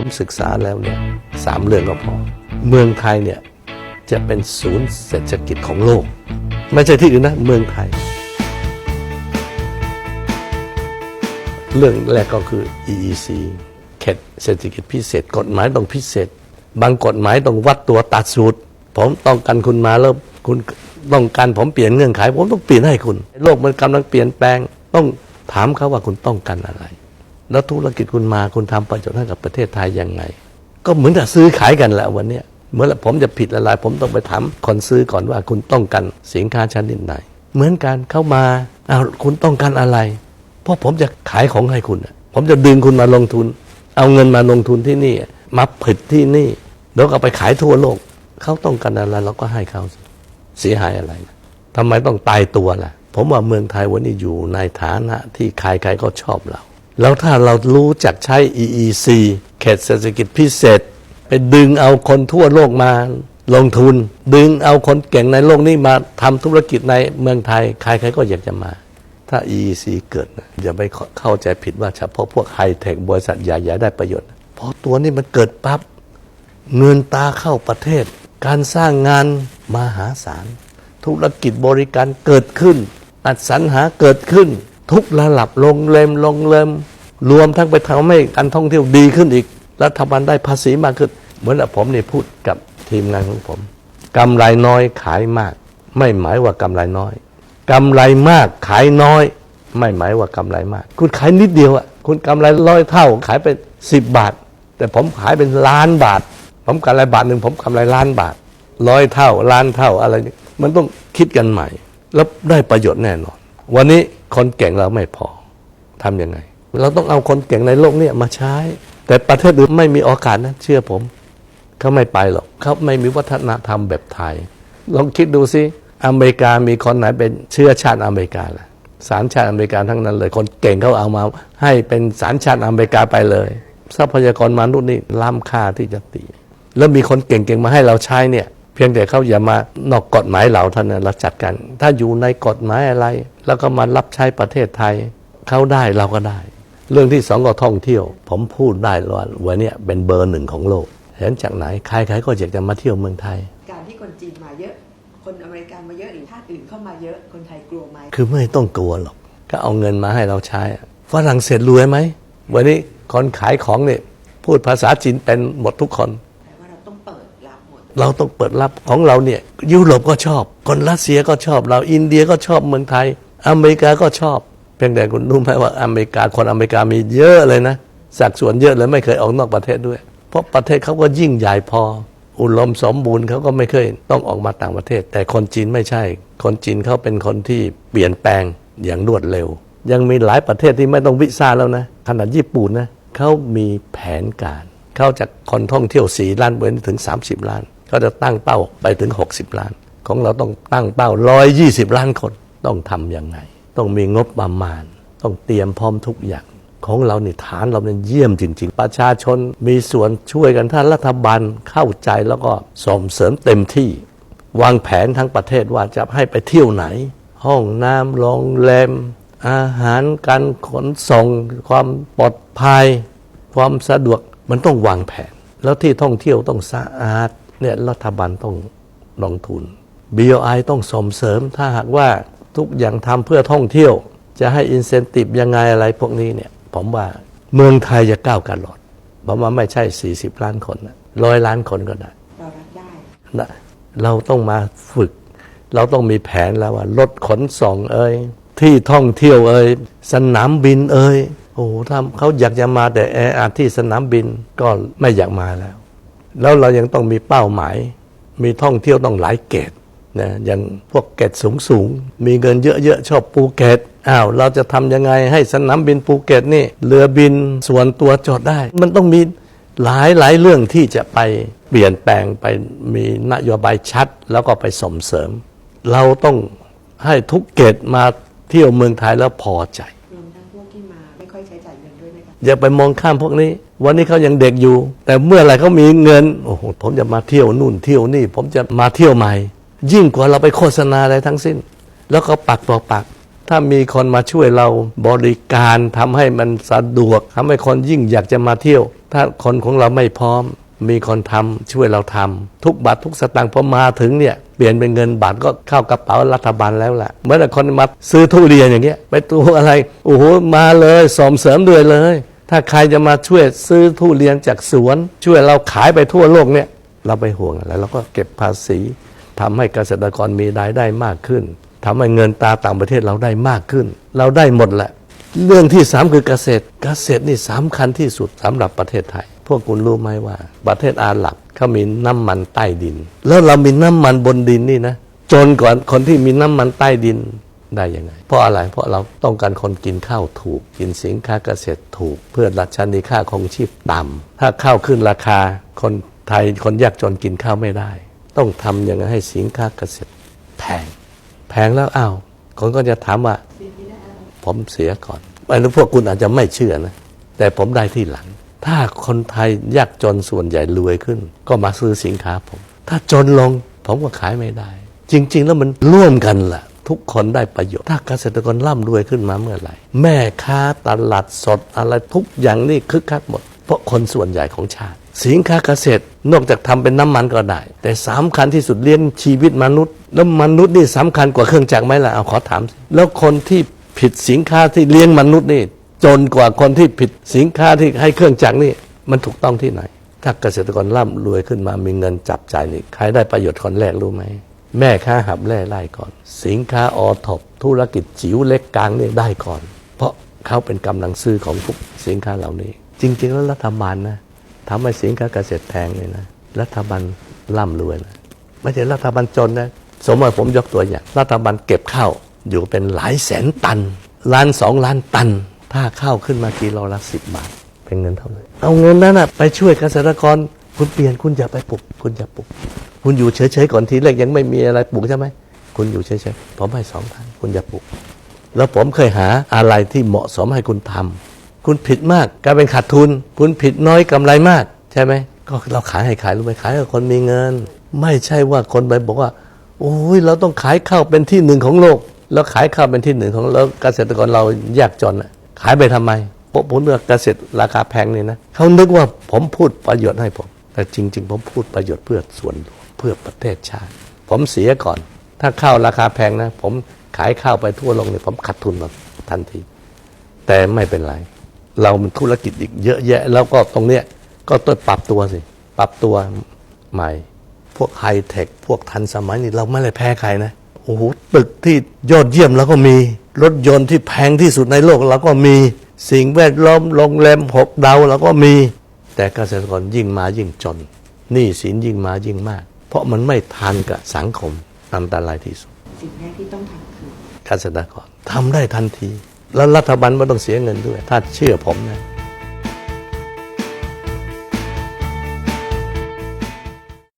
ผมศึกษาแล้วเนี่ยสามเรื่องก็พอ เมืองไทยเนี่ยจะเป็นศูนย์เศรษฐกิจของโลก ไม่ใช่ที่อื่นนะ เมืองไทย เรื่องแรกก็คือ EEC เขตเศรษฐกิจพิเศษ กฎหมายต้องพิเศษ บางกฎหมายต้องวัดตัวตัดสูตร ผมต้องการคุณมาแล้วคุณต้องการผมเปลี่ยนเงื่อนไข ผมต้องเปลี่ยนให้คุณ โลกมันกำลังเปลี่ยนแปลง ต้องถามเขาว่าคุณต้องการอะไร แล้วธุรกิจคุณมาคุณทำประโยชน์ให้กับประเทศไทยยังไง ก็เหมือนกับซื้อขายกันแหละวันเนี้ยเมื่อผมจะผิดอะไรผมต้องไปถามคนซื้อก่อนว่าคุณต้องการสินค้าชนิดไหน เหมือนกันเข้ามาอ้าคุณต้องการอะไร เพราะผมจะขายของให้คุณ ผมจะดึงคุณมาลงทุน เอาเงินมาลงทุนที่นี่มาผลิตที่นี่แล้วก็ไปขายทั่วโลกเขาต้องการอะไรเราก็ให้เขาเสียหายอะไรทำไมต้องตายตัวล่ะ ผมว่าเมืองไทยวันนี้อยู่ในฐานะที่ใครๆก็ชอบเรา แล้วถ้าเรารู้จักใช้ EEC เขตเศรษฐกิจพิเศษ ไปดึงเอาคนทั่วโลกมาลงทุน ดึงเอาคนเก่งในโลกนี้มาทำธุรกิจในเมืองไทย ใครๆก็อยากจะมา ถ้า EEC เกิดนะอย่าไปเข้าใจผิดว่าเฉพาะพวกไฮเทคบริษัทใหญ่ๆได้ประโยชน์เพราะตัวนี้มันเกิดปั๊บเงินตาเข้าประเทศ การสร้างงานมหาศาลธุรกิจบริการเกิดขึ้น อัดสรรหาเกิดขึ้น ทุกระดับโรงแรมโรงแรมรวมทั้งไปทำให้การท่องเที่ยวดีขึ้นอีก รัฐบาลได้ภาษีมากขึ้น เหมือนกับผมนี่พูดกับทีมงานของผมกำไรน้อยขายมาก ไม่หมายว่ากำไรน้อยกำไรมากขายน้อย ไม่หมายว่ากำไรมาก คุณขายนิดเดียวอะคุณกำไรร้อยเท่า ขายไปสิบบาท แต่ผมขายเป็นล้านบาท ผมกำไรบาทหนึ่งผมกำไรล้านบาทร้อยเท่าล้านเท่าอะไรนี่มันต้องคิดกันใหม่ แล้วได้ประโยชน์แน่นอน วันนี้ คนเก่งเราไม่พอทำยังไง เราต้องเอาคนเก่งในโลกเนี้มาใช้ แต่ประเทศอื่นไม่มีโอกาสนะเชื่อผมเขาไม่ไปหรอกเขาไม่มีวัฒนธรรมแบบไทย ลองคิดดูสิอเมริกามีคนไหนเป็นเชื้อชาติอเมริกาล่ะสารชาติอเมริกาทั้งนั้นเลย คนเก่งเขาเอามา ให้เป็นสารชาติอเมริกาไปเลย ทรัพยากรมนุษย์นี่ล้ำค่าที่จะตีแล้วมีคนเก่งๆมาให้เราใช้เนี่ย พียงแต่เขาอย่ามานอกกฎหมายเราเท่านั้นเราจัดกัน ถ้าอยู่ในกฎหมายอะไร แล้วก็มารับใช้ประเทศไทยเขาได้เราก็ได้ เรื่องที่สองก็ท่องเที่ยว ผมพูดได้ว่าวันเนี้ยเป็นเบอร์หนึ่งของโลกเห็นจากไหนใครๆก็อยากจะมาเที่ยวเมืองไทย การที่คนจีนมาเยอะ คนอเมริกันมาเยอะหรือชาติอื่นเข้ามาเยอะคนไทยกลัวไหมคือไม่ต้องกลัวหรอกก็เอาเงินมาให้เราใช้อะฝรั่งเศสรวยไหมวันนี้คนขายของเนี่ยพูดภาษาจีนเป็นหมดทุกคน เราต้องเปิดรับของเราเนี่ยยุโรปก็ชอบ คนรัสเซียก็ชอบ เราอินเดียก็ชอบเมืองไทย อเมริกาก็ชอบ เพียงแต่คุณรู้ไหมว่าอเมริกาคนอเมริกามีเยอะเลยนะสัดส่วนเยอะเลยไม่เคยออกนอกประเทศด้วย เพราะประเทศเขาก็ยิ่งใหญ่พอ อุดมสมบูรณ์เขาก็ไม่เคยต้องออกมาต่างประเทศ แต่คนจีนไม่ใช่ คนจีนเขาเป็นคนที่เปลี่ยนแปลงอย่างรวดเร็ว ยังมีหลายประเทศที่ไม่ต้องวิซ่าแล้วนะขนาดญี่ปุ่นนะเขามีแผนการเขาจากคนท่องเที่ยวสี่ล้านไปถึง 30 ล้าน เขาจะตั้งเป้าไปถึง 60 ล้าน ของเราต้องตั้งเป้า 120 ล้านคนต้องทำยังไง ต้องมีงบประมาณ ต้องเตรียมพร้อมทุกอย่าง ของเราเนี่ฐานเราเนี่ยเยี่ยมจริง ๆ ประชาชนมีส่วนช่วยกันถ้ารัฐบาลเข้าใจแล้วก็ส่งเสริมเต็มที่วางแผนทั้งประเทศว่าจะให้ไปเที่ยวไหน ห้องน้ำโรงแรม อาหารการขนส่ง ความปลอดภัย ความสะดวกมันต้องวางแผน แล้วที่ท่องเที่ยวต้องสะอาด เนี่ยรัฐบาลต้องลงทุน BOI ต้องส่งเสริม ถ้าหากว่าทุกอย่างทำเพื่อท่องเที่ยว จะให้อินเซนティブยังไงอะไรพวกนี้เนี่ย ผมว่าเมืองไทยจะก้าวกันหลอดเพราะว่าไม่ใช่ 40 ล้านคนนะร้อยล้านคนก็ได้ เรารับได้ นะเราต้องมาฝึก เราต้องมีแผนแล้วว่ารถขนส่งเอ่ยที่ท่องเที่ยวเอ่ยสนามบินเอ่ยโอ้โหถ้าเขาอยากจะมาแต่แออัดที่สนามบินก็ไม่อยากมาแล้ว แล้วเรายังต้องมีเป้าหมาย มีท่องเที่ยวต้องหลายเกตนะอย่างพวกเกตสูงสูงมีเงินเยอะๆชอบภูเก็ตอ้าวเราจะทำยังไงให้สนามบินภูเก็ตนี่เรือบินส่วนตัวจอดได้ มันต้องมีหลายหลายเรื่องที่จะไปเปลี่ยนแปลงไปมีนโยบายชัดแล้วก็ไปส่งเสริม เราต้องให้ทุกเกตมาเที่ยวเมืองไทยแล้วพอใจ อย่าไปมองข้ามพวกนี้ วันนี้เขายังเด็กอยู่ แต่เมื่อไหร่เขามีเงินโอ้โหผมจะมาเที่ยวนู่นเที่ยวนี่ ผมจะมาเที่ยวใหม่ ยิ่งกว่าเราไปโฆษณาอะไรทั้งสิ้น แล้วก็ปักต่อปัก ถ้ามีคนมาช่วยเราบริการทำให้มันสะดวกทำให้คนยิ่งอยากจะมาเที่ยว ถ้าคนของเราไม่พร้อม มีคนทำช่วยเราทำทุกบาททุกสตางค์พอมาถึงเนี่ยเปลี่ยนเป็นเงินบาทก็เข้ากระเป๋ารัฐบาลแล้วแหละเมื่อคนมาซื้อทุเรียนอย่างเงี้ยไปตัวอะไรโอ้โหมาเลยสมเสริมด้วยเลย ถ้าใครจะมาช่วยซื้อทุเรียนจากสวน ช่วยเราขายไปทั่วโลกเนี่ย เราไปห่วงอะไรเราก็เก็บภาษีทำให้เกษตรกรมีรายได้มากขึ้นทำให้เงินตาต่างประเทศเราได้มากขึ้น เราได้หมดแหละ เรื่องที่สามคือเกษตร เกษตรนี่สำคัญที่สุดสำหรับประเทศไทย พวกคุณรู้ไหมว่า ประเทศอาหรับเขามีน้ำมันใต้ดิน แล้วเรามีน้ำมันบนดินนี่นะจนกว่าคนที่มีน้ำมันใต้ดิน ได้ยังไง เพราะอะไรเพราะเราต้องการคนกินข้าวถูก กินสินค้าเกษตรถูก เพื่อรัชนีค่าของชีพต่ำถ้าข้าวขึ้นราคาคนไทยคนยากจนกินข้าวไม่ได้ ต้องทำยังไงให้สินค้าเกษตรแพงแพงแล้วอ้าวคนก็จะถามว่า ผมเสียก่อนไม่รู้พวกคุณอาจจะไม่เชื่อนะ แต่ผมได้ที่หลัง ถ้าคนไทยยากจนส่วนใหญ่รวยขึ้น ก็มาซื้อสินค้าผม ถ้าจนลงผมก็ขายไม่ได้ จริง ๆ แล้วมันร่วมกันล่ะ ทุกคนได้ประโยชน์ ถ้าเกษตรกรร่ำรวยขึ้นมาเมื่อไหร่ แม่ค้าตลาดสดอะไรทุกอย่างนี่คึกคักหมด เพราะคนส่วนใหญ่ของชาติ สินค้าเกษตรนอกจากทำเป็นน้ำมันก็ได้ แต่สำคัญที่สุดเลี้ยงชีวิตมนุษย์ แล้วมนุษย์นี่สำคัญกว่าเครื่องจักรไหมล่ะเอาขอถามสิแล้วคนที่ผิดสินค้าที่เลี้ยงมนุษย์นี่จนกว่าคนที่ผิดสินค้าที่ให้เครื่องจักรนี่มันถูกต้องที่ไหน ถ้าเกษตรกรร่ำรวยขึ้นมามีเงินจับจ่ายนี่ใครได้ประโยชน์คนแรกรู้ไหม แม่ค้าหับแร่ไล่ก่อน สินค้าออทบธุรกิจจิ๋วเล็กกลางเนี่ยได้ก่อน เพราะเขาเป็นกำลังซื้อของทุกสินค้าเหล่านี้ จริง ๆ แล้วรัฐบาลนะทำให้สินค้าเกษตรแพงเลยนะรัฐบาลร่ำรวยนะไม่ใช่รัฐบาลจนนะสมมติผมยกตัวอย่างรัฐบาลเก็บข้าวอยู่เป็นหลายแสนตัน ล้านสองล้านตัน ถ้าข้าวขึ้นมากิโลละสิบบาท เป็นเงินเท่าไหร่เอาเงินนั้นนะไปช่วยเกษตรกร คุณเปลี่ยนคุณอย่าไปปลูกคุณอย่าปลูก คุณอยู่เฉยๆก่อนทีแรกยังไม่มีอะไรปลูกใช่ไหมคุณอยู่เฉยๆผมให้สองทางคุณอย่าปลูก แล้วผมเคยหาอะไรที่เหมาะสมให้คุณทำคุณผิดมากกลายเป็นขาดทุน คุณผิดน้อยกำไรมาก ใช่ไหมก็เราขายให้ขายรู้ไหมขายให้คนมีเงิน ไม่ใช่ว่าคนไปบอกว่า โอ้ยเราต้องขายข้าวเป็นที่หนึ่งของโลก แล้วขายข้าวเป็นที่หนึ่งของแล้วเกษตรกรเรายากจนอะขายไปทำไมเพราะผมเลือกเกษตรราคาแพงนี่นะเขานึกว่าผมพูดประโยชน์ให้ผม แต่จริง ๆ ผมพูดประโยชน์เพื่อส่วนรวมเพื่อประเทศชาติ ผมเสียก่อน ถ้าข้าวราคาแพงนะ ผมขายข้าวไปทั่วโลกเนี่ยผมขาดทุนหมดทันที แต่ไม่เป็นไร เรามันธุรกิจอีกเยอะแยะ แล้วก็ตรงเนี้ยก็ต้องปรับตัวสิ ปรับตัวใหม่ พวกไฮเทคพวกทันสมัยนี่เราไม่ได้แพ้ใครนะโอ้โหตึกที่ยอดเยี่ยมเราก็มี รถยนต์ที่แพงที่สุดในโลกเราก็มีสิ่งแวดล้อมโรงแรมหกดาวเราก็มี แต่เกษตรกรยิ่งมายิ่งจนหนี้สินยิ่งมายิ่งมาก เพราะมันไม่ทันกับสังคมอันตรายที่สุด สิ่งแรกที่ต้องทำคือเกษตรกรทำได้ทันที แล้วรัฐบาลไม่ต้องเสียเงินด้วย ถ้าเชื่อผมนะ